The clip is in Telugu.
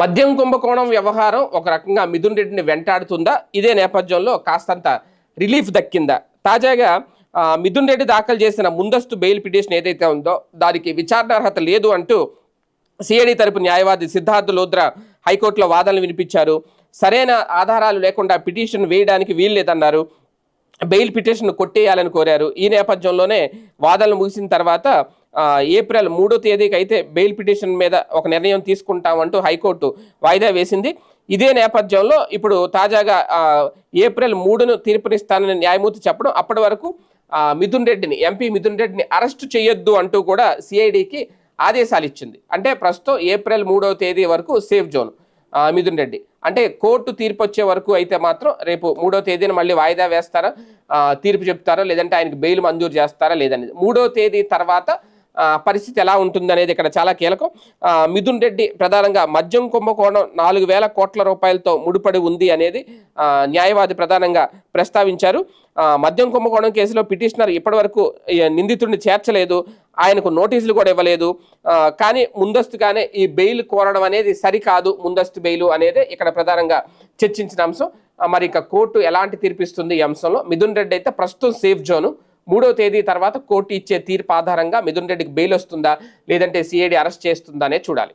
మద్యం కుంభకోణం వ్యవహారం ఒక రకంగా మిథున్ రెడ్డిని వెంటాడుతుందా? ఇదే నేపథ్యంలో కాస్తంత రిలీఫ్ దక్కిందా? తాజాగా మిథున్ రెడ్డి దాఖలు చేసిన ముందస్తు బెయిల్ పిటిషన్ ఏదైతే ఉందో దానికి విచారణార్హత లేదు అంటూ సిఐడి తరపు న్యాయవాది సిద్ధార్థ లోద్రా హైకోర్టులో వాదనలు వినిపించారు. సరైన ఆధారాలు లేకుండా పిటిషన్ వేయడానికి వీల్లేదన్నారు బెయిల్ పిటిషన్ కొట్టేయాలని కోరారు. ఈ నేపథ్యంలోనే వాదనలు ముగిసిన తర్వాత ఏప్రిల్ మూడో తేదీకి అయితే బెయిల్ పిటిషన్ మీద ఒక నిర్ణయం తీసుకుంటామంటూ హైకోర్టు వాయిదా వేసింది. ఇదే నేపథ్యంలో ఇప్పుడు తాజాగా ఏప్రిల్ మూడును తీర్పునిస్తానని న్యాయమూర్తి చెప్పడం అప్పటి వరకు మిథున్ రెడ్డిని ఎంపీ మిథున్ రెడ్డిని అరెస్ట్ చేయొద్దు అంటూ కూడా సిఐడికి ఆదేశాలు ఇచ్చింది. అంటే ప్రస్తుతం ఏప్రిల్ మూడవ తేదీ వరకు సేఫ్ జోన్ మిథున్ రెడ్డి. అంటే కోర్టు తీర్పు వచ్చే వరకు అయితే మాత్రం రేపు మూడో తేదీన మళ్ళీ వాయిదా వేస్తారా? తీర్పు చెప్తారా? లేదంటే ఆయనకి బెయిల్ మంజూరు చేస్తారా? లేదనేది. మూడో తేదీ తర్వాత పరిస్థితి ఎలా ఉంటుంది అనేది ఇక్కడ చాలా కీలకం. మిథున్ రెడ్డి ప్రధానంగా మద్యం కుంభకోణం నాలుగు వేల కోట్ల రూపాయలతో ముడిపడి ఉంది అనేది న్యాయవాది ప్రధానంగా ప్రస్తావించారు. మద్యం కుంభకోణం కేసులో పిటిషనర్ ఇప్పటివరకు నిందితుడిని చేర్చలేదు ఆయనకు నోటీసులు కూడా ఇవ్వలేదు. కానీ ముందస్తుగానే ఈ బెయిల్ కోరడం అనేది సరికాదు ముందస్తు బెయిల్ అనేది ఇక్కడ ప్రధానంగా చర్చించిన అంశం. మరి ఇక కోర్టు ఎలాంటి తీర్పిస్తుంది ఈ అంశంలో? మిథున్ రెడ్డి అయితే ప్రస్తుతం సేఫ్ జోను. మూడో తేదీ తర్వాత కోర్టు ఇచ్చే తీర్పు ఆధారంగా మిథున్ రెడ్డికి బెయిల్ వస్తుందా? లేదంటే సిఐడి అరెస్ట్ చేస్తుందా చూడాలి.